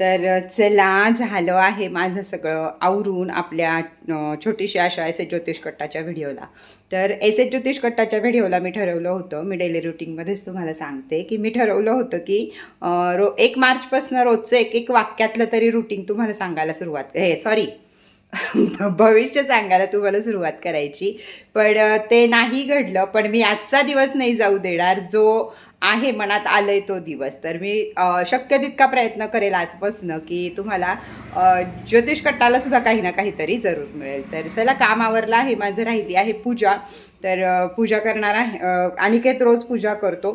तर चला झालं आहे माझं सगळं आवरून आपल्या छोटीशी अशा एस एच ज्योतिष कट्टाच्या व्हिडिओला. तर एस एच ज्योतिष कट्टाच्या व्हिडिओला मी ठरवलं होतं मी डेली रुटीनमध्येच तुम्हाला सांगते की मी ठरवलं होतं की रो एक मार्चपासून रोजचं एक एक वाक्यातलं तरी रुटीन तुम्हाला सांगायला सुरुवात हे सॉरी भविष्य सांगायला तुम्हाला सुरुवात करायची. पण ते नाही घडलं पण मी आजचा दिवस नाही जाऊ देणार जो आहे मनात आलंय तो दिवस. तर मी शक्य तितका प्रयत्न करेल आजपासनं की तुम्हाला ज्योतिष कट्टाला सुद्धा काही ना काहीतरी जरूर मिळेल. तर चला काम आवरलं आहे माझं राहिली आहे पूजा. तर पूजा करणार आहे अनिकेत रोज पूजा करतो.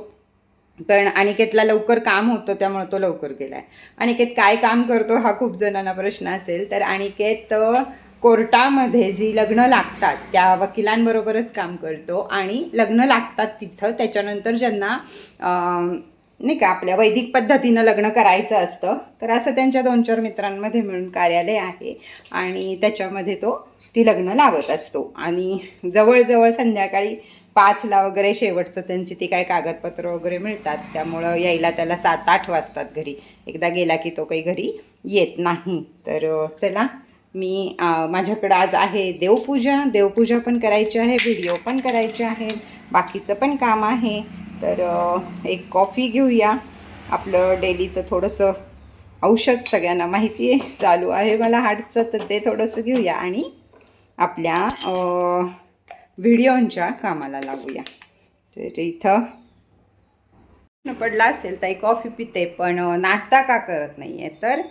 पण अनिकेतला लवकर काम होतं त्यामुळे तो लवकर गेलाय. अनिकेत काय काम करतो हा खूप जणांना प्रश्न असेल. तर अनिकेत कोर्टामध्ये जी लग्न लागतात त्या वकिलांबरोबरच काम करतो आणि लग्न लागतात तिथं. त्याच्यानंतर ज्यांना नाही का आपल्या वैदिक पद्धतीनं लग्न करायचं असतं तर असं त्यांच्या दोन चार मित्रांमध्ये मिळून कार्यालय आहे आणि त्याच्यामध्ये तो ती लग्न लावत असतो. आणि जवळजवळ संध्याकाळी पाचला वगैरे शेवटचं त्यांची ती काय कागदपत्र वगैरे मिळतात. त्यामुळं यायला त्याला सात आठ वाजतात घरी. एकदा गेला की तो काही घरी येत नाही. तर चला मी माझ्याकडं आज आहे देवपूजा. देवपूजा पण करायची आहे व्हिडिओ पण करायचे आहेत बाकीचं पण काम आहे. तर एक कॉफी घेऊया. आपलं डेलीचं थोडंसं औषध सगळ्यांना माहिती आहे चालू आहे मला हार्टचं तर ते थोडंसं घेऊया आणि आपल्या व्हिडिओंच्या कामाला लागूया. तर इथं पडला असेल तर कॉफी पिते पण नाश्ता का करत नाही आहे तर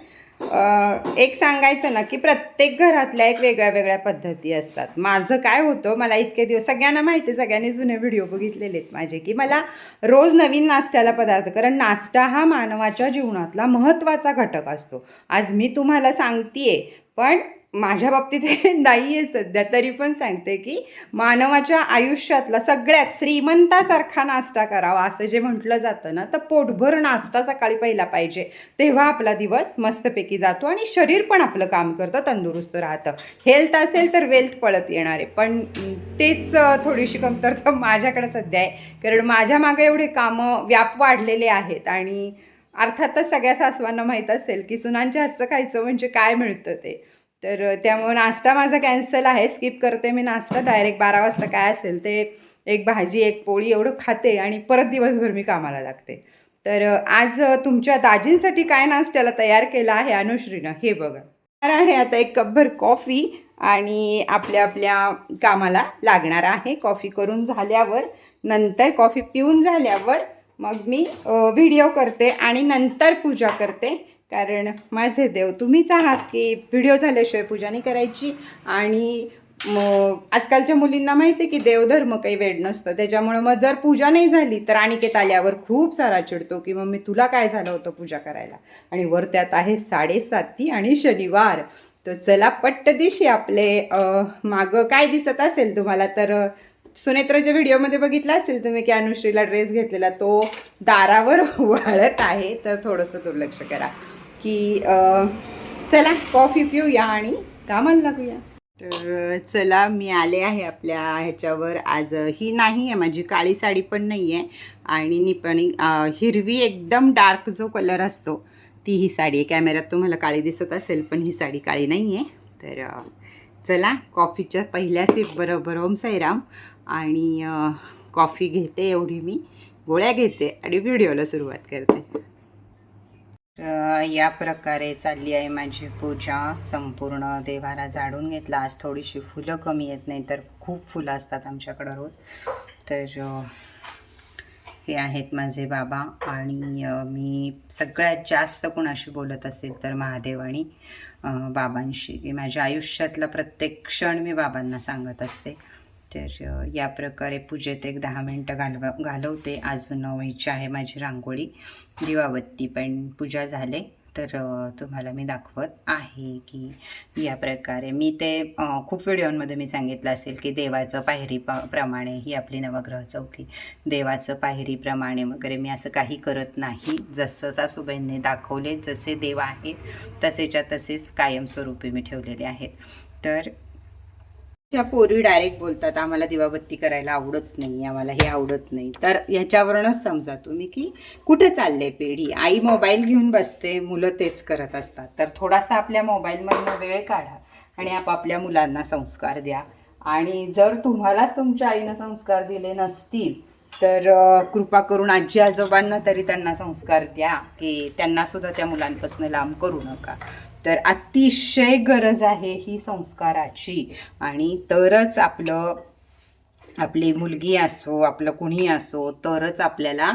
एक सांगायचं ना की प्रत्येक घरातल्या एक वेगळ्या वेगळ्या पद्धती असतात. माझं काय होतं मला इतके दिवस सगळ्यांना माहिती आहे सगळ्यांनी जुने व्हिडिओ बघितलेले आहेत माझे की मला रोज नवीन नाश्त्याला पदार्थ कारण नाश्ता हा मानवाच्या जीवनातला महत्त्वाचा घटक असतो. आज मी तुम्हाला सांगतेय पण माझ्या बाबतीत हे नाही आहे सध्या तरी पण सांगते की मानवाच्या आयुष्यातला सगळ्यात श्रीमंतासारखा नाश्ता करावा असं जे म्हटलं जातं ना तर पोटभर नाश्ता सकाळी पहिला पाहिजे. तेव्हा आपला दिवस मस्तपैकी जातो आणि शरीर पण आपलं काम करतं तंदुरुस्त राहतं. हेल्थ असेल तर वेल्थ पळत येणार आहे पण तेच थोडीशी कमतरता माझ्याकडे सध्या आहे. कारण माझ्या मागे एवढे कामं व्याप वाढलेले आहेत आणि अर्थातच सगळ्या सासवांना माहीत असेल की सुनांच्या हातचं खायचं म्हणजे काय मिळतं ते. तर त्यामुळे नाश्ता माझा कॅन्सल आहे. स्किप करते मी नाश्ता. डायरेक्ट बारा वाजता काय असेल ते एक भाजी एक पोळी एवढं खाते आणि परत दिवसभर मी कामाला लागते. तर आज तुमच्या दाजींसाठी काय नाश्त्याला तयार केला आहे अनुश्रीनं? हे बघा. तर आहे आता एक कपभर कॉफी आणि आपल्या आपल्या कामाला लागणार आहे. कॉफी करून झाल्यावर नंतर कॉफी पिऊन झाल्यावर मग मी व्हिडिओ करते आणि नंतर पूजा करते. कारण माझे देव तुम्हीच आहात की व्हिडिओ झाल्याशिवाय पूजा नाही करायची. आणि मग आजकालच्या मुलींना माहिती आहे की देवधर्म काही वेळ नसतं. त्याच्यामुळं मग जर पूजा नाही झाली तर अनिकेत आल्यावर खूप सारा चिडतो की मग मी तुला काय झालं होतं पूजा करायला? आणि वर त्यात आहे साडेसाती आणि शनिवार. तर चला पट्ट दिशी आपले मागं काय दिसत असेल तुम्हाला? तर सुनेत्राच्या व्हिडिओमध्ये बघितला असेल तुम्ही की अनुश्रीला ड्रेस घेतलेला तो दारावर वाळत आहे. तर थोडंसं दुर्लक्ष करा. की चला कॉफी पिऊया आणि कामाला लागूया. तर चला मी आले आहे आपल्या ह्याच्यावर. आज ही नाही आहे माझी काळी साडी पण नाही आहे. आणि निपणी हिरवी एकदम डार्क जो कलर असतो ती ही साडी आहे. कॅमेऱ्यात तुम्हाला काळी दिसत असेल पण ही साडी काळी नाही आहे. तर चला कॉफीच्या पहिल्या सीट बरोबर. ओम साईराम. आणि कॉफी घेते एवढी मी. गोळ्या घेते आणि व्हिडिओला सुरुवात करते. या प्रकारे चालली आहे माझी पूजा. संपूर्ण देवारा झाडून घेतला. आज थोडीशी फुलं कमी येत नाही तर खूप फुलं असतात आमच्याकडं रोज. तर हे आहेत माझे बाबा आणि मी सगळ्यात जास्त कोणाशी बोलत असेल तर महादेव आणि बाबांशी. माझ्या आयुष्यातला प्रत्येक क्षण मी बाबांना सांगत असते. तर या प्रकारे पूजेत एक दहा मिनटं घालवा घालवते. अजून व्हायची आहे माझी रांगोळी. दिवाबत्ती पण पूजा झाले. तर तुम्हाला मी दाखवत आहे की या प्रकारे. मी ते खूप व्हिडिओमध्ये मी सांगितलं असेल की देवाचं पायरी प प्रमाणे ही आपली नवग्रह चौकी. देवाचं पायरीप्रमाणे वगैरे मी असं काही करत नाही. जसं सासूबाईंनी दाखवले जसे देव आहेत तसेच्या तसेच कायमस्वरूपी मी ठेवलेले आहेत. तर त्या पोरी डायरेक्ट बोलतात आम्हाला दिवाबत्ती करायला आवडत नाही आम्हाला हे आवडत नाही. तर याच्यावरूनच समजा तुम्ही की कुठे चालले पिढी? आई मोबाईल घेऊन बसते मुलं तेच करत असतात. तर थोडासा आपल्या मोबाईलमधनं वेळ काढा आणि आपापल्या मुलांना संस्कार द्या. आणि जर तुम्हालाच तुमच्या आईनं संस्कार दिले नसतील तर कृपा करून आजी आजोबांना तरी त्यांना संस्कार द्या की त्यांना सुद्धा त्या मुलांपासून लांब करू नका. तर अतिशय गरज आहे ही संस्काराची. आणि तरच आपलं आपली मुलगी असो आपलं कुणी असो तरच आपल्याला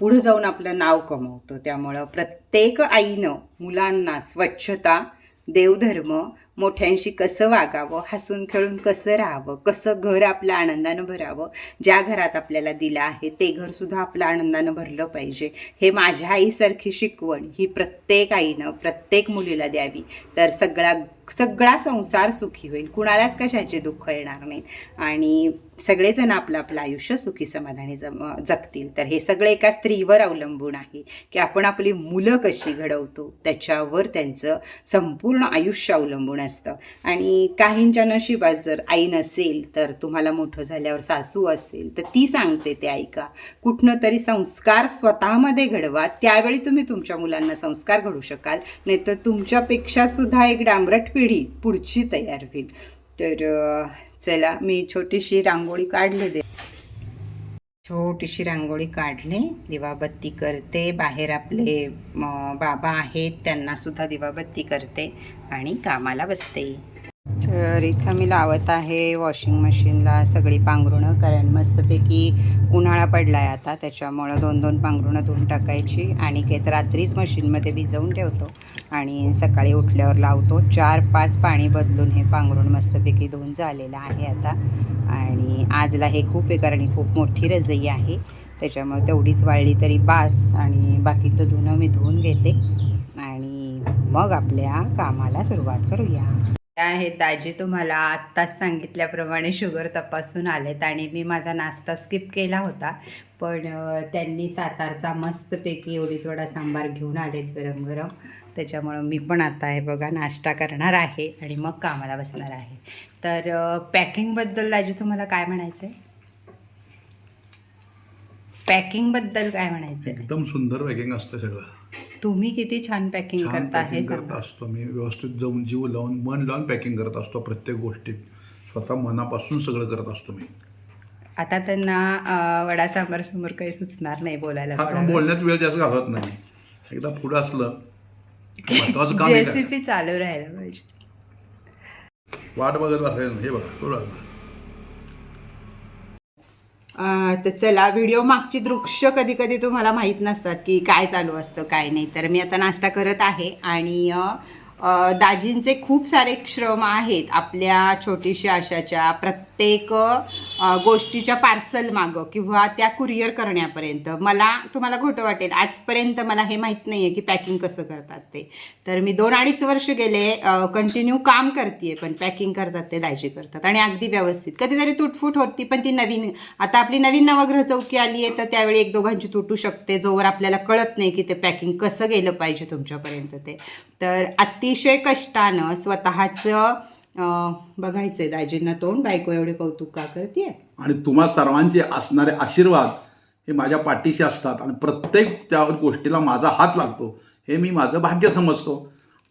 पुढं जाऊन आपलं नाव कमवतो. त्यामुळं प्रत्येक आईनं मुलांना स्वच्छता देवधर्म मोठ्यांशी कसं वागावं हसून खेळून कसं राहावं कसं घर आपलं आनंदानं भरावं ज्या घरात आपल्याला दिलं आहे ते घरसुद्धा आपलं आनंदानं भरलं पाहिजे. हे माझ्या आईसारखी शिकवण ही प्रत्येक आईनं प्रत्येक मुलीला द्यावी. तर सगळा सगळा संसार सुखी होईल. कुणालाच कशाचे दुःख येणार नाहीत. आणि सगळेजण आपलं आपलं आयुष्य सुखी समाधानी जम जगतील. तर हे सगळे एका स्त्रीवर अवलंबून आहे की आपण आपली मुलं कशी घडवतो त्याच्यावर त्यांचं संपूर्ण आयुष्य अवलंबून असतं. आणि काहींच्या नशिबात जर आई नसेल तर तुम्हाला मोठं झाल्यावर सासू असेल तर ती सांगते ते ऐका. कुठनं तरी संस्कार स्वतःमध्ये घडवा. त्यावेळी तुम्ही तुमच्या मुलांना संस्कार घडू शकाल. नाहीतर तुमच्यापेक्षा सुद्धा एक डांबरट पिढी पुढची तयार होईल. तर चला मी छोटीशी रांगोळी काढली दे. छोटीशी रांगोळी काढली. दिवाबत्ती करते. बाहेर आपले बाबा आहेत त्यांनासुद्धा दिवाबत्ती करते आणि कामाला बसते. तर इथं मी लावत आहे वॉशिंग मशीनला सगळी पांघरुणं कारण मस्तपैकी उन्हाळा पडला आहे आता त्याच्यामुळं दोन दोन पांघरुणं धुवून टाकायची आणि काही रात्रीच मशीनमध्ये भिजवून ठेवतो. आणि सकाळी उठल्यावर लावतो. चार पाच पाणी बदलून हे पांघरुण मस्तपैकी धुवून झालेलं आहे आता. आणि आजला हे खूप आहे कारण ही खूप मोठी रजई आहे. त्याच्यामुळे तेवढीच वाळली तरी बास आणि बाकीचं धुणं मी धुवून घेते. आणि मग आपल्या कामाला सुरुवात करूया. आहेत दाजी? तुम्हाला आत्ताच सांगितल्याप्रमाणे शुगर तपासून आलेत आणि मी माझा नाश्ता स्किप केला होता. पण त्यांनी सातारचा मस्तपैकी एवढी थोडा सांबार घेऊन आलेत गरम गरम त्याच्यामुळं मी पण आता हे बघा नाश्ता करणार आहे आणि मग कामाला बसणार आहे. तर पॅकिंगबद्दल दाजी तुम्हाला काय म्हणायचं आहे पॅकिंगबद्दल काय म्हणायचं आहे एकदम सुंदर पॅकिंग असतं सगळं. तुम्ही किती छान पॅकिंग छान करता हे पॅकिंग करत सांगा. असतो मी. व्यवस्थित जाऊन जीव लावून मन लावून पॅकिंग करत असतो प्रत्येक गोष्टीत. स्वतः मनापासून सगळं करत असतो मी. आता त्यांना अ, वडा सांबार समोर काही सुचणार नाही बोलायला हा पण बोलण्यात वेळ जास्त घालत नाही. एकदा पुढं असलं की महत्वाचं काम आहे का? रेसिपी चालू राहायला पाहिजे. वाट बघत बसायचं नाही. हे बघा थोडं तर चला व्हिडिओ मागची दृश्य कधी कधी तुम्हाला माहीत नसतात की काय चालू असतं काय नाही. तर मी आता नाश्ता करत आहे आणि दाजींचे खूप सारे श्रम आहेत आपल्या छोटीशी आशाच्या प्रत्येक गोष्टीच्या पार्सल मागं किंवा त्या कुरिअर करण्यापर्यंत. मला तुम्हाला खोटं वाटेल. आजपर्यंत मला हे माहीत नाही आहे की पॅकिंग कसं करतात ते. तर मी दोन अडीच वर्ष गेले कंटिन्यू काम करते पण पॅकिंग करतात ते दाजी करतात. आणि अगदी व्यवस्थित. कधीतरी तुटफूट होती पण ती नवीन आता आपली नवीन नवग्रह चौकी आली आहे तर त्यावेळी एक दोघांची तुटू शकते जोवर आपल्याला कळत नाही की ते पॅकिंग कसं गेलं पाहिजे तुमच्यापर्यंत ते. तर अतिशय कष्टानं स्वतःचं बघायचंय दाजींना तोंड बायको एवढे कौतुक का करते आणि तुम्हा सर्वांचे असणारे आशीर्वाद हे माझ्या पाठीशी असतात आणि प्रत्येक त्या गोष्टीला माझा हात लागतो. हे मी माझं भाग्य समजतो.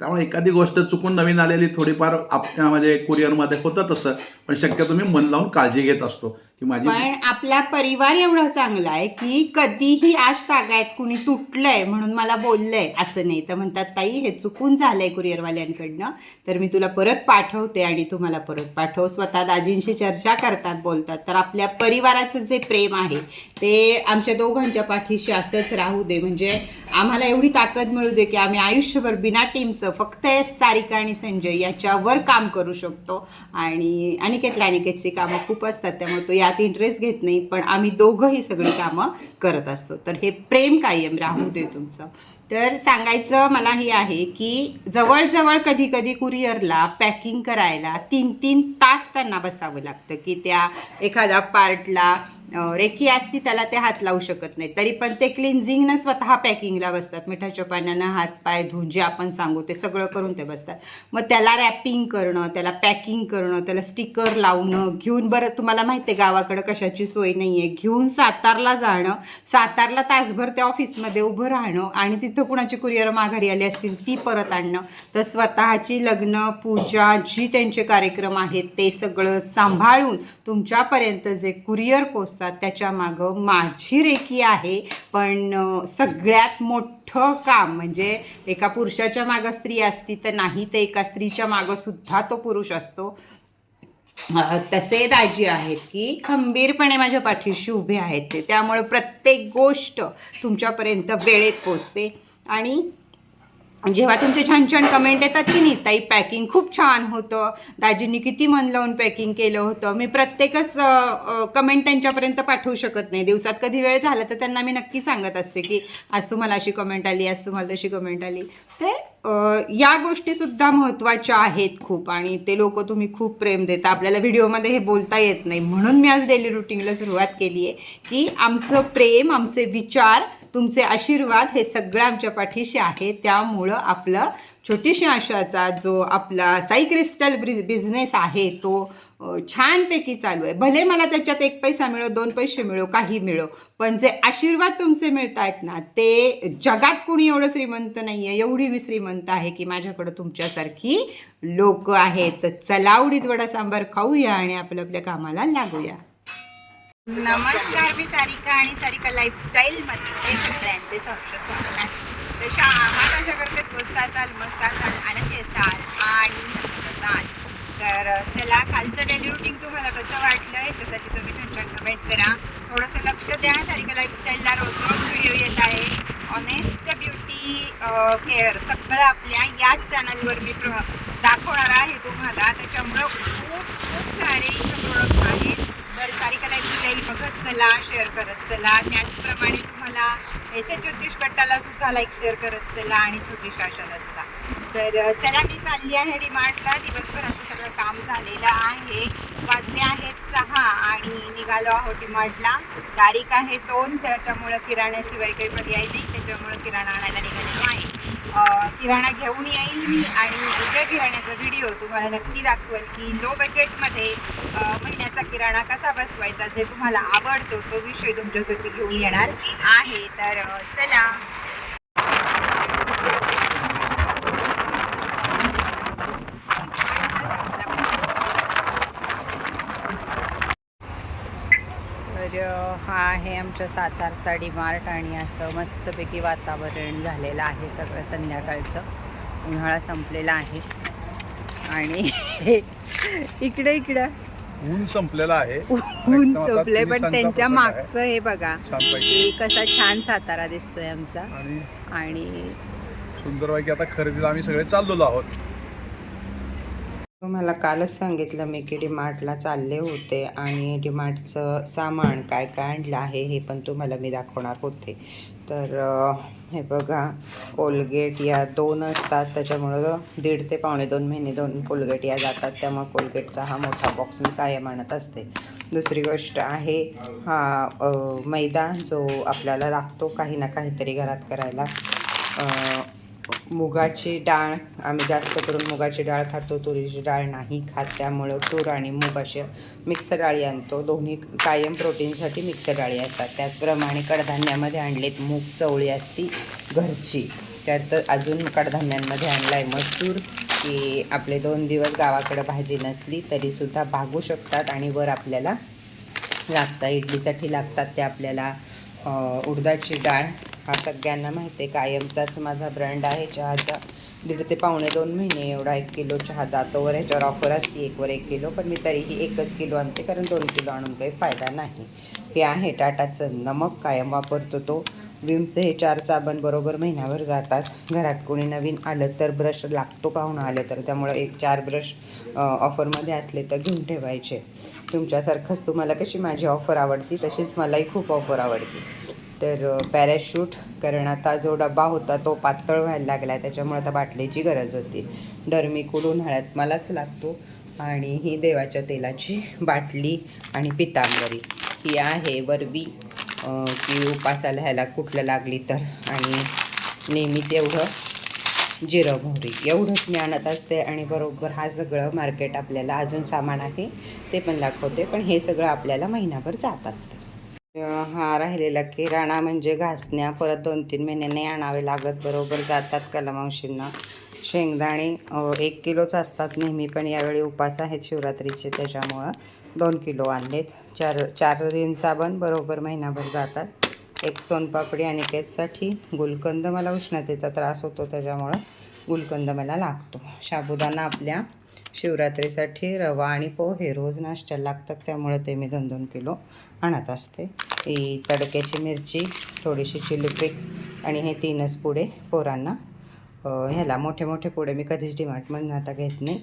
त्यामुळे एखादी गोष्ट चुकून नवीन आलेली थोडीफार आपल्या म्हणजे कुरिअरमध्ये होतं तसं पण शक्यतो मी मन लावून काळजी घेत असतो. की माझी पण आपला परिवार एवढा चांगला आहे की कधीही आज तागायत कुणी तुटलंय म्हणून मला बोललंय असं नाही. तर म्हणतात ताई हे चुकून झालंय कुरिअरवाल्यांकडनं. तर मी तुला परत पाठवते आणि तुम्हाला परत पाठव. स्वतः दाजींशी चर्चा करतात बोलतात. तर आपल्या परिवाराचं जे प्रेम आहे ते आमच्या दोघांच्या पाठीशी असंच राहू दे. म्हणजे आम्हाला एवढी ताकद मिळू दे की आम्ही आयुष्यभर बिना टीमचं फक्त सारिका आणि संजय याच्यावर काम करू शकतो. आणि अनिकेतला अनिकेतची कामं खूप असतात त्यामुळे तो त्यात इंटरेस्ट घेत नाही पण आम्ही दोघंही सगळी कामं करत असतो. तर हे प्रेम कायम राहू दे तुमचं. तर सांगायचं मला हे आहे की जवळजवळ कधी कधी कुरिअरला पॅकिंग करायला तीन तीन तास त्यांना बसावं लागतं की त्या एखाद्या पार्टला रेखी रेकी असती त्याला ते हात लावू शकत नाही तरी पण ते क्लिन्झिंगनं स्वतः पॅकिंगला बसतात. मिठाच्या पाण्यानं हात पाय धुवून जे आपण सांगू ते सगळं करून ते बसतात. मग त्याला रॅपिंग करणं त्याला पॅकिंग करणं त्याला स्टिकर लावणं घेऊन बरं तुम्हाला माहिती आहे गावाकडं कशाची सोय नाही आहे घेऊन सातारला जाणं सातारला तासभर त्या ऑफिसमध्ये उभं राहणं आणि तिथं कुणाची कुरिअर माघारी आली असतील ती परत आणणं. तर स्वतःची लग्न पूजा जी त्यांचे कार्यक्रम आहेत ते सगळं सांभाळून तुमच्यापर्यंत जे कुरिअर पोचतात त्याच्या मागं माझी रेकी आहे पण सगळ्यात मोठं काम म्हणजे एका पुरुषाच्या मागं स्त्री असती तर नाही तर एका स्त्रीच्या मागं सुद्धा तो पुरुष असतो. तसे दाजी आहेत की खंबीरपणे माझ्या पाठीशी उभे आहेत ते. त्यामुळे प्रत्येक गोष्ट तुमच्यापर्यंत वेळेत पोचते आणि जेव्हा तुमचे छान छान कमेंट येतात की नाही ताई पॅकिंग खूप छान होतं. दाजींनी किती मन लावून पॅकिंग केलं होतं. मी प्रत्येकच कमेंट त्यांच्यापर्यंत पाठवू शकत नाही. दिवसात कधी वेळ झाला तर त्यांना मी नक्की सांगत असते की आज तुम्हाला अशी कमेंट आली आज तुम्हाला तशी कमेंट आली. तर या गोष्टीसुद्धा महत्त्वाच्या आहेत खूप आणि ते लोक तुम्ही खूप प्रेम देता. आपल्याला व्हिडिओमध्ये हे बोलता येत नाही. म्हणून मी आज डेली रुटीनला सुरुवात केली आहे की आमचं प्रेम आमचे विचार तुमचे आशीर्वाद हे सगळं आमच्या पाठीशी आहे त्यामुळं आपलं छोटीशी आशाचा जो आपला साई क्रिस्टल बिझनेस आहे तो छानपैकी चालू आहे. भले मला त्याच्यात एक पैसा मिळो दोन पैसे मिळो काही मिळो पण जे आशीर्वाद तुमचे मिळत आहेत ना ते जगात कोणी एवढं श्रीमंत नाही आहे एवढी मी श्रीमंत आहे की माझ्याकडं तुमच्यासारखी लोक आहेत. तर चला उडीत वडा सांबार खाऊया आणि आपल्या आपल्या कामाला लागूया. नमस्कार मी सारिका आणि सारिका लाईफस्टाईल मध्ये सगळ्यांचे सहर्ष स्वागत आहे. तशा आम्हाला अशा करते स्वस्त असाल मस्त असाल आनंदी असाल आणि असाल तर चला कालचं डेली रुटीन तुम्हाला कसं वाटलं याच्यासाठी तुम्ही छान छान कमेंट करा. थोडंसं लक्ष द्या सारिका लाईफस्टाईलला रोज रोज व्हिडिओ येत आहे. ऑनेस्ट ब्युटी केअर सगळं आपल्या याच चॅनलवर मी प्र दाखवणार आहे तुम्हाला. त्याच्यामुळं खूप खूप सारे प्रोडक्ट प्रोडक्ट्स आहेत बघत चला शेअर करत चला. त्याचप्रमाणे तुम्हाला एस ए ज्योतिष गटाला सुद्धा लाईक शेअर करत चला आणि छोटी शाशाला सुद्धा. तर चला मी चालली आहे डिमार्टला दिवसभराचं सगळं काम झालेलं आहे. वाजले आहेत सहा आणि निघालो आहोत डिमार्टला तारीख आहे दोन त्याच्यामुळं किराण्याशिवाय काही पर्याय नाही. त्याच्यामुळं किराणा आणायला निघालो आहे. किराणा घेऊन येईल मी आणि उद्या किराण्याचा व्हिडिओ तुम्हाला नक्की दाखवेल की लो बजेटमध्ये महिन्याचा किराणा कसा बसवायचा जे तुम्हाला आवडतो तो विषय तुमच्यासाठी घेऊन येणार आहे. तर चला तर अ, हा आहे आमच्या सातारचा डिमार्ट आणि असं मस्तपैकी वातावरण झालेलं आहे सगळं संध्याकाळचं. उन्हाळा संपलेला आहे. आणि इकडे इकडं. ऊन संपलेला आहे. ऊन चोपले पण त्यांच्या. मागचं हे बघा. की कसा छान सातारा दिसतोय आमचा. आणि आणि सुंदरपैकी आता खरेदीला आम्ही सगळे चाललेलो आहोत. तुम्हाला कालच सांगितलं मी की डीमार्टला चालले होते आणि डीमार्टचं सामान काय काय आणलं आहे हे पण तुम्हाला मी दाखवणार होते. तर हे बघा कोलगेट या दोन असतात त्याच्यामुळं दीड ते पावणे दोन महिने दोन कोलगेट या जातात त्यामुळे कोलगेटचा हा मोठा बॉक्स मी कायम आणत असते. दुसरी गोष्ट आहे हा मैदा जो आपल्याला लागतो काही ना काहीतरी घरात करायला मुगाची डाळ आम्ही जास्त करून मुगाची डाळ खातो. तुरीची डाळ नाही खात त्यामुळं तूर आणि मूग अशा मिक्स डाळी आणतो. दोन्ही कायम प्रोटीनसाठी मिक्स डाळी असतात. त्याचप्रमाणे कडधान्यामध्ये आणलेत मूग चवळी असती घरची. त्यात अजून कडधान्यांमध्ये आणला आहे मसूर की आपले दोन दिवस गावाकडं भाजी नसली तरीसुद्धा भागू शकतात आणि वर आपल्याला लागतात इडलीसाठी लागतात ते आपल्याला उडदाची डाळ. हा सगळ्यांना माहिती आहे कायमचाच माझा ब्रँड आहे चहाचा. दीड ते पावणे दोन महिने एवढा एक किलो चहा जातोवर ह्याच्यावर ऑफर असते एकवर एक किलो पण मी तरीही एकच किलो आणते कारण दोन किलो आणून काही फायदा नाही. हे आहे टाटाचं. नमक कायम वापरतो तो. विमचे हे चार साबण बरोबर महिन्याभर जातात. घरात कोणी नवीन आलं तर ब्रश लागतो पाहुणं आलं तर? त्यामुळं एक चार ब्रश ऑफरमध्ये असले तर घेऊन ठेवायचे. तुमच्यासारखंच तुम्हाला कशी माझी ऑफर आवडती तशीच मलाही खूप ऑफर आवडती. तर पॅराशूट कारण आता जो डबा होता तो पातळ व्हायला लागला त्याच्यामुळे आता बाटलीची गरज होती. डरमिकूड उन्हाळ्यात मलाच लागतो आणि ही देवाच्या तेलाची बाटली आणि पितांबरी. ही आहे वरवी की उपासाला ह्याला कुठलं लागली तर. आणि नेहमीच एवढं जिरं मोहरी. एवढंच मी आणत असते आणि बरोबर हा सगळं मार्केट आपल्याला अजून सामान आहे ते पण दाखवते. पण हे सगळं आपल्याला महिनाभर जात असतं. हा राहिलेला किराणा म्हणजे घासण्या परत दोन तीन महिन्यांनी आणावे लागत बरोबर जातात कलामावशींना शेंगदाणे एक किलोच असतात नेहमी पण यावेळी उपास आहेत शिवरात्रीचे त्याच्यामुळं दोन किलो आणलेत. चार चार रिन साबण बरोबर महिनाभर जातात. एक सोनपापडी आणि केससाठी गुलकंद मला उष्णतेचा त्रास होतो त्याच्यामुळं गुलकंद मला लागतो. साबुदाणा आपल्या शिवरात्रीसाठी रवा आणि पोहे रोज नाश्त्याला लागतात त्यामुळे ते मी दोन दोन किलो आणत असते. ही तडक्याची मिरची थोडीशी चिली फ्लेक्स आणि हे तीनच पुडे पोरांना. ह्याला मोठे मोठे पुडे मी कधीच डिमार्टमधून आता घेत नाही.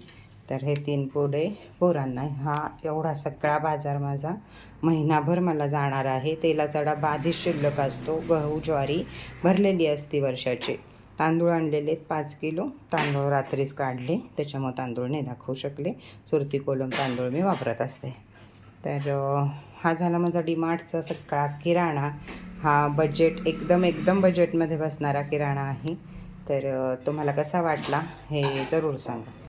तर हे तीन पुडे पोरांना. हा एवढा सगळा बाजार माझा महिनाभर मला जाणार आहे. तेलाचा डबा आधीच शिल्लक असतो गहू ज्वारी भरलेली असती वर्षाची. तांदूळ आणलेले आहेत पाच किलो. तांदूळ रात्रीच काढले. त्याच्यामुळे तांदूळ नाही दाखवू शकले. सुरती कोलम तांदूळ मी वापरत असते. तर हा झाला माझा डीमार्टचा सगळा किराणा. हा बजेट एकदम एकदम बजेटमध्ये बसणारा किराणा आहे. तर तुम्हाला कसा वाटला हे जरूर सांगा.